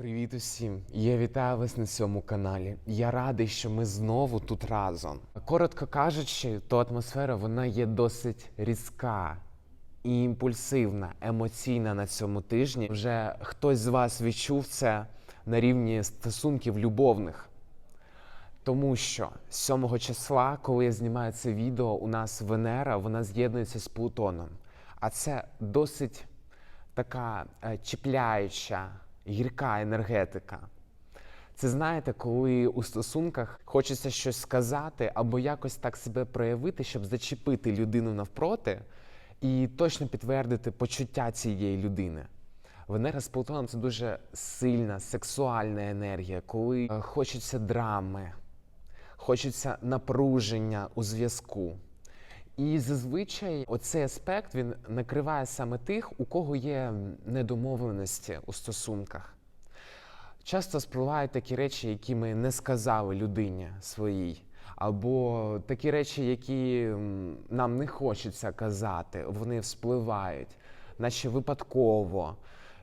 Привіт усім! Я вітаю вас на цьому каналі. Я радий, що ми знову тут разом. Коротко кажучи, то атмосфера вона є досить різка і імпульсивна, емоційна на цьому тижні. Вже хтось з вас відчув це на рівні стосунків любовних. Тому що 7 числа, коли я знімаю це відео, у нас Венера вона з'єднується з Плутоном. А це досить така е, чіпляюча, гірка енергетика. Це знаєте, коли у стосунках хочеться щось сказати або якось так себе проявити, щоб зачепити людину навпроти і точно підтвердити почуття цієї людини. Венера з Плутоном це дуже сильна сексуальна енергія, коли е, хочеться драми, хочеться напруження у зв'язку. І зазвичай оцей аспект він накриває саме тих, у кого є недомовленості у стосунках. Часто спливають такі речі, які ми не сказали людині своїй, або такі речі, які нам не хочеться казати, вони вспливають, наче випадково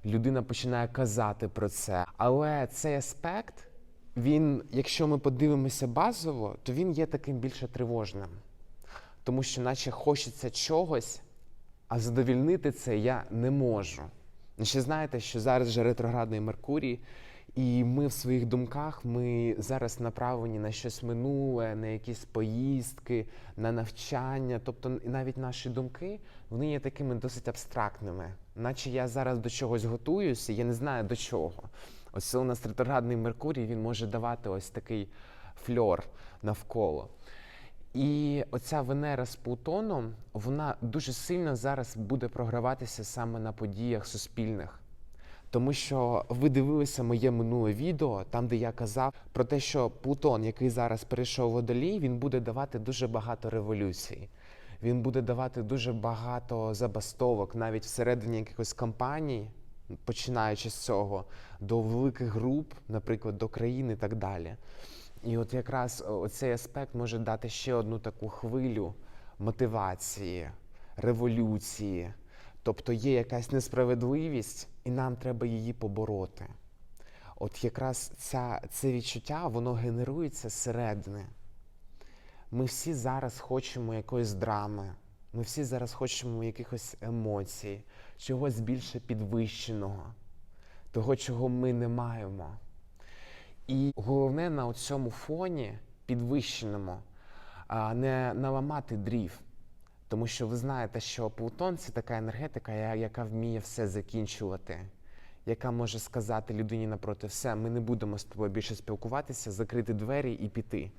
людина починає казати про це. Але цей аспект, він, якщо ми подивимося базово, то він є таким більше тривожним. Тому що, наче хочеться чогось, а задовільнити це я не можу. Ще знаєте, що зараз вже ретроградний Меркурій, і ми в своїх думках ми зараз направлені на щось минуле, на якісь поїздки, на навчання. Тобто навіть наші думки вони є такими досить абстрактними. Наче я зараз до чогось готуюся, я не знаю до чого. Ось у нас ретроградний Меркурій, він може давати ось такий фльор навколо. І оця Венера з Плутоном, вона дуже сильно зараз буде програватися саме на подіях суспільних. Тому що ви дивилися моє минуле відео, там де я казав про те, що Плутон, який зараз перейшов водолій, він буде давати дуже багато революцій. Він буде давати дуже багато забастовок, навіть всередині якихось кампаній, починаючи з цього, до великих груп, наприклад, до країн і так далі. І от якраз цей аспект може дати ще одну таку хвилю мотивації, революції. Тобто є якась несправедливість, і нам треба її побороти. От якраз ця, це відчуття, воно генерується зсередини. Ми всі зараз хочемо якоїсь драми, ми всі зараз хочемо якихось емоцій, чогось більше підвищеного, того, чого ми не маємо. І головне на цьому фоні підвищеному не наламати дрів. Тому що ви знаєте, що Плутон це така енергетика, яка вміє все закінчувати, яка може сказати людині напроти, все, ми не будемо з тобою більше спілкуватися, закрити двері і піти.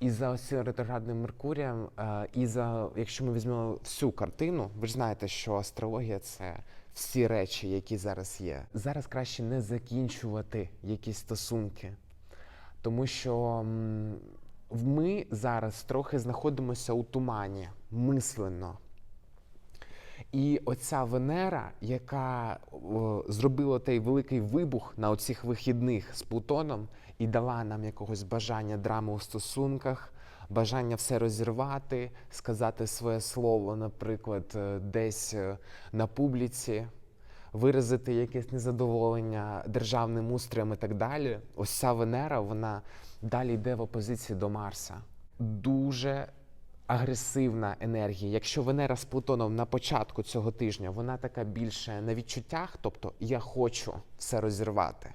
І за ось ретроградним Меркурієм, і за якщо ми візьмемо всю картину, ви ж знаєте, що астрологія це всі речі, які зараз є. Зараз краще не закінчувати якісь стосунки, тому що ми зараз трохи знаходимося у тумані мисленно. І оця Венера, яка о, зробила той великий вибух на оцих вихідних з Плутоном і дала нам якогось бажання драми у стосунках, бажання все розірвати, сказати своє слово, наприклад, е, десь е, на публіці, виразити якесь незадоволення державним устроєм і так далі. Ось ця Венера, вона далі йде в опозиції до Марса. Дуже агресивна енергія. Якщо Венера з Плутоном на початку цього тижня, вона така більше на відчуттях, тобто я хочу все розірвати.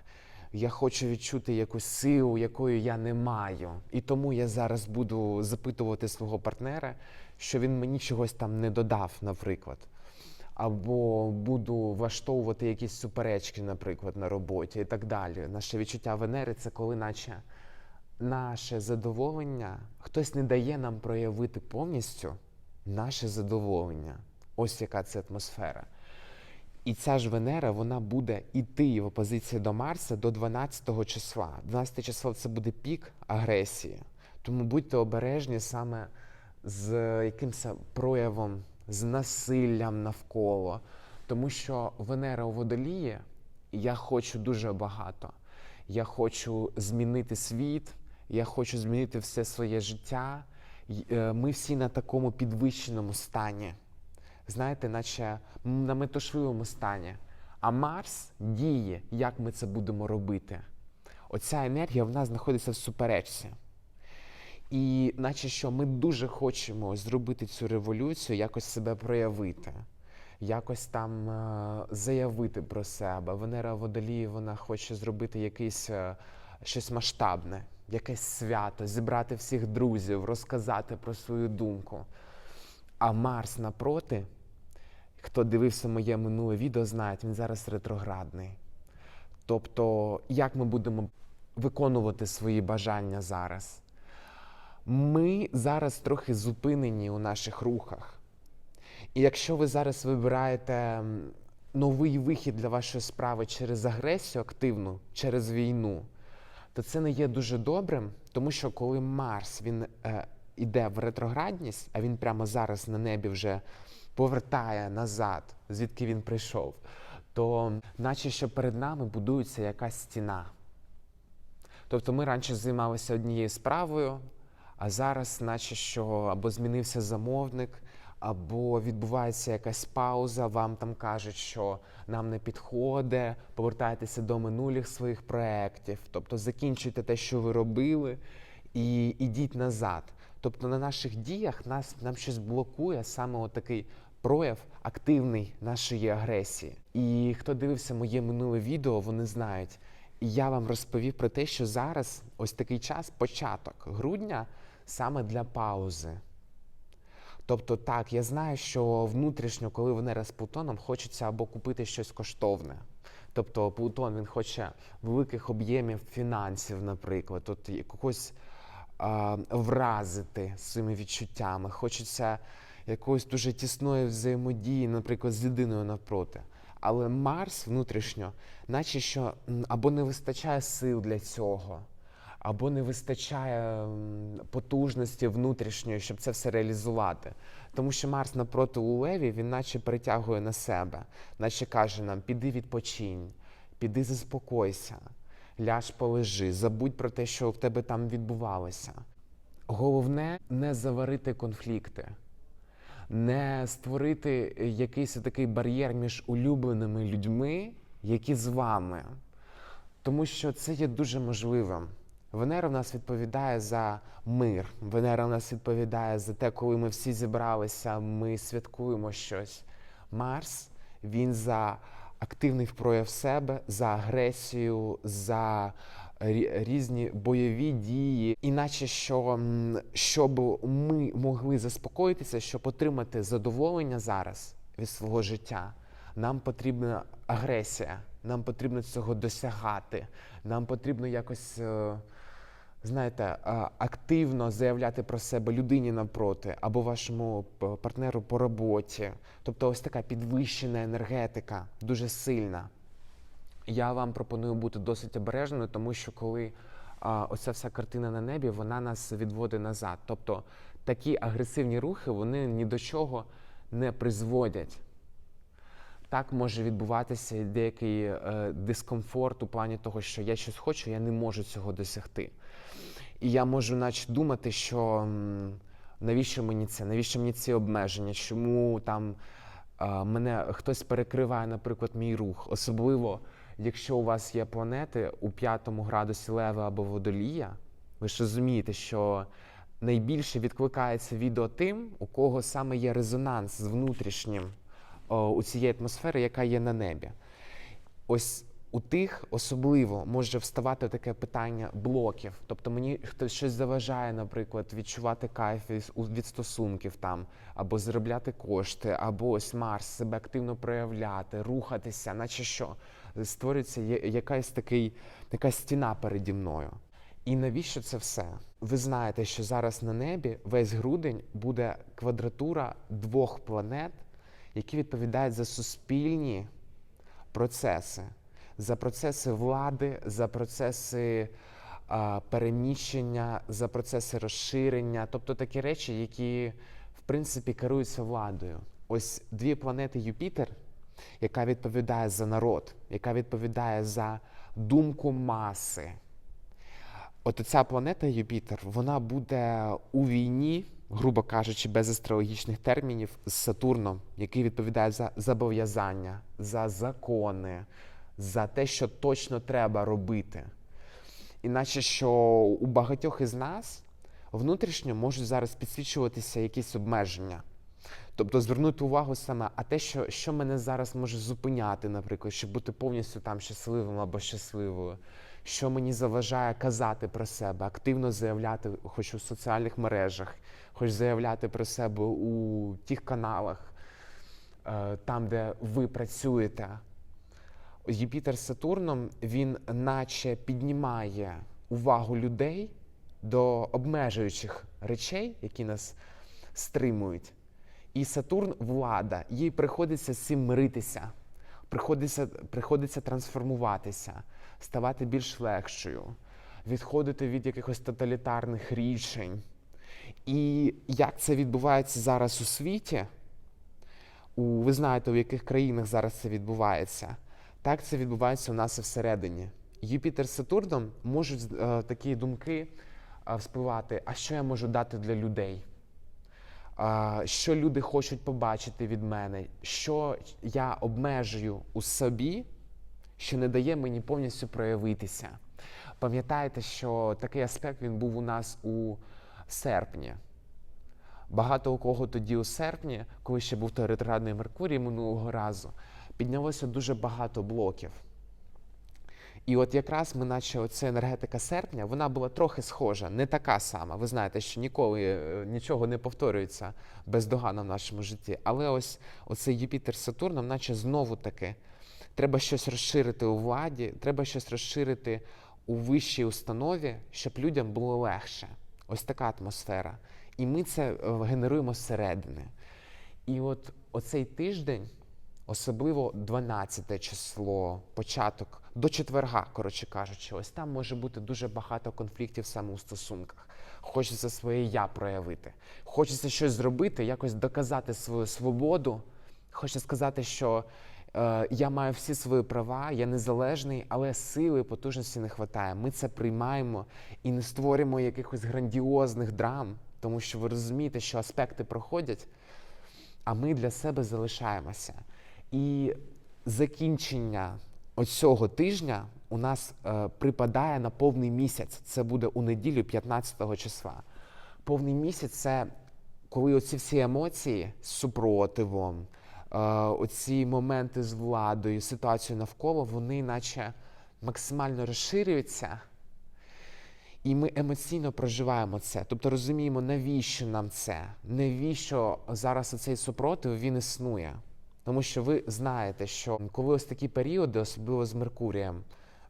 Я хочу відчути якусь силу, якої я не маю. І тому я зараз буду запитувати свого партнера, що він мені чогось там не додав, наприклад. Або буду влаштовувати якісь суперечки, наприклад, на роботі і так далі. Наше відчуття Венери це коли наче наше задоволення, хтось не дає нам проявити повністю наше задоволення. Ось яка це атмосфера. І ця ж Венера вона буде іти в опозиції до Марса до 12 числа. 12 число це буде пік агресії. Тому будьте обережні саме з якимось проявом, з насиллям навколо. Тому що Венера у водолії, я хочу дуже багато. Я хочу змінити світ, я хочу змінити все своє життя. Е, Ми всі на такому підвищеному стані знаєте, наче на метушливому стані. А Марс діє, як ми це будемо робити. Оця енергія вона знаходиться в суперечці. І наче що ми дуже хочемо зробити цю революцію, якось себе проявити, якось там е, заявити про себе. Венера Водолії вона хоче зробити якийсь е, щось масштабне, якесь свято, зібрати всіх друзів, розказати про свою думку. А Марс напроти, хто дивився моє минуле відео, знає, він зараз ретроградний. Тобто, як ми будемо виконувати свої бажання зараз? Ми зараз трохи зупинені у наших рухах. І якщо ви зараз вибираєте новий вихід для вашої справи через агресію активну, через війну, то це не є дуже добрим, тому що коли Марс він іде в ретроградність, а він прямо зараз на небі вже повертає назад, звідки він прийшов, то наче що перед нами будується якась стіна. Тобто ми раніше займалися однією справою, а зараз, наче що або змінився замовник, або відбувається якась пауза, вам там кажуть, що нам не підходить, повертайтеся до минулих своїх проєктів, тобто закінчуйте те, що ви робили, і ідіть назад. Тобто на наших діях нас нам щось блокує саме отакий прояв активний нашої агресії. І хто дивився моє минуле відео, вони знають. І я вам розповів про те, що зараз ось такий час, початок грудня, саме для паузи. Тобто, так, я знаю, що внутрішньо, коли Венера з Плутоном, хочеться або купити щось коштовне. Тобто Плутон він хоче великих об'ємів фінансів, наприклад, от якогось вразити своїми відчуттями. Хочеться якоїсь дуже тісної взаємодії, наприклад, з людиною навпроти. Але Марс внутрішньо, наче що або не вистачає сил для цього, або не вистачає потужності внутрішньої, щоб це все реалізувати. Тому що Марс напроти у Леві, він наче притягує на себе, наче каже нам: піди відпочинь, піди заспокойся, ляж полежи, забудь про те, що в тебе там відбувалося. Головне не заварити конфлікти не створити якийсь такий бар'єр між улюбленими людьми, які з вами. Тому що це є дуже можливим. Венера в нас відповідає за мир. Венера в нас відповідає за те, коли ми всі зібралися, ми святкуємо щось. Марс він за активний прояв себе, за агресію, за різні бойові дії, іначе що щоб ми могли заспокоїтися, щоб отримати задоволення зараз від свого життя, нам потрібна агресія, нам потрібно цього досягати, нам потрібно якось. Знаєте, активно заявляти про себе людині навпроти або вашому партнеру по роботі. Тобто ось така підвищена енергетика, дуже сильна. Я вам пропоную бути досить обережною, тому що коли оця вся картина на небі, вона нас відводить назад. Тобто такі агресивні рухи вони ні до чого не призводять. Так може відбуватися деякий е, дискомфорт у плані того, що я щось хочу, я не можу цього досягти. І я можу наче думати, що навіщо мені це, навіщо мені ці обмеження, чому там мене хтось перекриває, наприклад, мій рух. Особливо, якщо у вас є планети у п'ятому градусі Лева або Водолія, ви ж розумієте, що найбільше відкликається відео тим, у кого саме є резонанс з внутрішнім у цієї атмосфери, яка є на небі. Ось у тих особливо може вставати таке питання блоків. Тобто мені хтось щось заважає, наприклад, відчувати кайф від стосунків там, або заробляти кошти, або ось Марс себе активно проявляти, рухатися, наче що створюється якась такий, така стіна переді мною. І навіщо це все? Ви знаєте, що зараз на небі весь грудень буде квадратура двох планет, які відповідають за суспільні процеси, за процеси влади, за процеси а, переміщення, за процеси розширення, тобто такі речі, які в принципі керуються владою. Ось дві планети Юпітер, яка відповідає за народ, яка відповідає за думку маси. От ця планета Юпітер, вона буде у війні, грубо кажучи, без астрологічних термінів, з Сатурном, який відповідає за зобов'язання, за закони, за те, що точно треба робити. Іначе що у багатьох із нас внутрішньо можуть зараз підсвічуватися якісь обмеження. Тобто звернути увагу саме, а те, що, що мене зараз може зупиняти, наприклад, щоб бути повністю там щасливим або щасливою, що мені заважає казати про себе, активно заявляти, хоч у соціальних мережах, хоч заявляти про себе у тих каналах, е, там, де ви працюєте. Юпітер з Сатурном він наче піднімає увагу людей до обмежуючих речей, які нас стримують. І Сатурн влада, їй приходиться з цим миритися, приходиться, приходиться трансформуватися, ставати більш легшою, відходити від якихось тоталітарних рішень. І як це відбувається зараз у світі? У, ви знаєте, у яких країнах зараз це відбувається? Так це відбувається у нас і всередині. Юпітер з Сатурном можуть е, такі думки е, вспливати, а що я можу дати для людей? А, що люди хочуть побачити від мене, що я обмежую у собі, що не дає мені повністю проявитися. Пам'ятаєте, що такий аспект він був у нас у серпні. Багато у кого тоді у серпні, коли ще був ретроградний Меркурій минулого разу, піднялося дуже багато блоків. І от якраз ми, наче оця енергетика серпня, вона була трохи схожа, не така сама. Ви знаєте, що ніколи е, нічого не повторюється бездоганно в нашому житті. Але ось оцей Юпітер Сатурном, наче знову таки, треба щось розширити у владі, треба щось розширити у вищій установі, щоб людям було легше. Ось така атмосфера. І ми це е, генеруємо зсередини. І от оцей тиждень. Особливо 12 число, початок до четверга, коротше кажучи, ось там може бути дуже багато конфліктів саме у стосунках. Хочеться своє я проявити, хочеться щось зробити, якось доказати свою свободу. Хочеться сказати, що я маю всі свої права, я незалежний, але сили потужності не вистачає. Ми це приймаємо і не створюємо якихось грандіозних драм, тому що ви розумієте, що аспекти проходять, а ми для себе залишаємося. І закінчення оцього тижня у нас е, припадає на повний місяць. Це буде у неділю, 15 числа. Повний місяць це коли оці всі емоції з супротивом, е, оці моменти з владою, ситуацією навколо, вони наче максимально розширюються. І ми емоційно проживаємо це. Тобто розуміємо, навіщо нам це, навіщо зараз оцей супротив він існує. Тому що ви знаєте, що коли ось такі періоди, особливо з Меркурієм,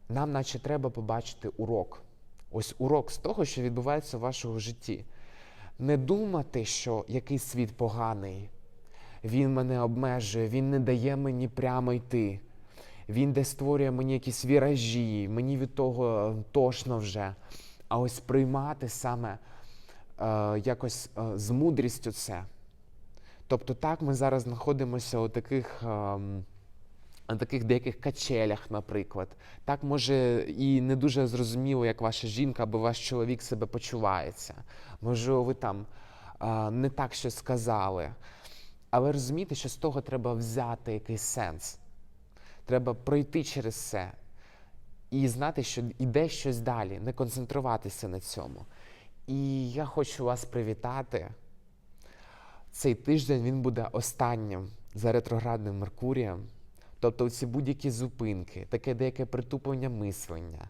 нам наче треба побачити урок. Ось урок з того, що відбувається в вашому житті. Не думати, що якийсь світ поганий, він мене обмежує, він не дає мені прямо йти. Він де створює мені якісь віражі, мені від того тошно вже. А ось приймати саме е, якось е, з мудрістю це. Тобто так ми зараз знаходимося у таких, на таких деяких качелях, наприклад. Так може і не дуже зрозуміло, як ваша жінка або ваш чоловік себе почувається. Можливо, ви там е, не так щось сказали. Але розумієте, що з того треба взяти якийсь сенс. Треба пройти через це і знати, що йде щось далі, не концентруватися на цьому. І я хочу вас привітати. Цей тиждень він буде останнім за ретроградним Меркурієм. Тобто ці будь-які зупинки, таке деяке притуплення мислення,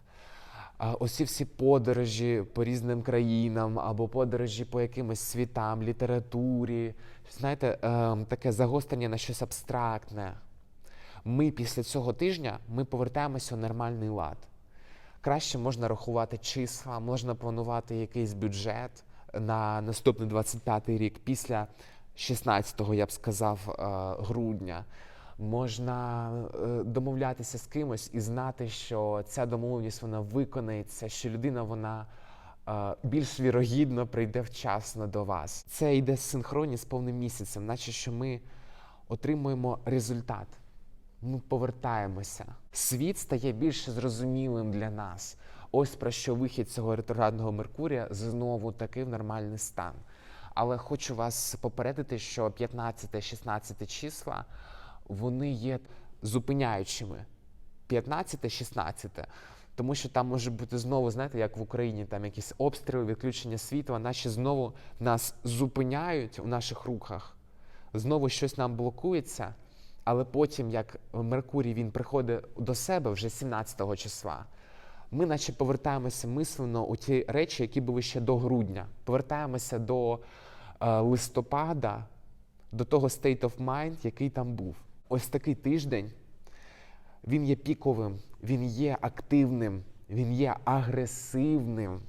ось всі подорожі по різним країнам або подорожі по якимось світам, літературі, знаєте, ем, таке загострення на щось абстрактне. Ми після цього тижня ми повертаємося у нормальний лад. Краще можна рахувати числа, можна планувати якийсь бюджет на наступний 25-й рік після 16-го, я б сказав, е, грудня. Можна е, домовлятися з кимось і знати, що ця домовленість вона виконається, що людина вона е, більш вірогідно прийде вчасно до вас. Це йде синхроні з повним місяцем, наче що ми отримуємо результат. Ми повертаємося. Світ стає більш зрозумілим для нас. Ось про що вихід цього ретроградного Меркурія знову таки в нормальний стан. Але хочу вас попередити, що 15-16 числа вони є зупиняючими. 15-16. Тому що там може бути знову, знаєте, як в Україні, там якісь обстріли, відключення світла, наче знову нас зупиняють у наших рухах, знову щось нам блокується, але потім, як Меркурій він приходить до себе вже 17-го числа, ми наче повертаємося мислено у ті речі, які були ще до грудня. Повертаємося до е, листопада, до того state of mind, який там був. Ось такий тиждень він є піковим, він є активним, він є агресивним.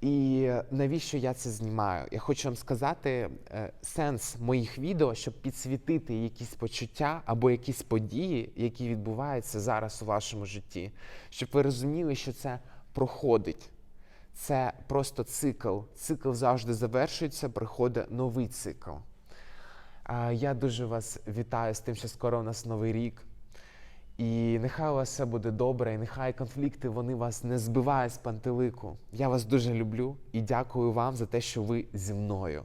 І навіщо я це знімаю? Я хочу вам сказати е, сенс моїх відео, щоб підсвітити якісь почуття або якісь події, які відбуваються зараз у вашому житті, щоб ви розуміли, що це проходить. Це просто цикл. Цикл завжди завершується, приходить новий цикл. Я дуже вас вітаю з тим, що скоро у нас новий рік. І нехай у вас все буде добре, і нехай конфлікти вони вас не збивають з пантелику. Я вас дуже люблю і дякую вам за те, що ви зі мною.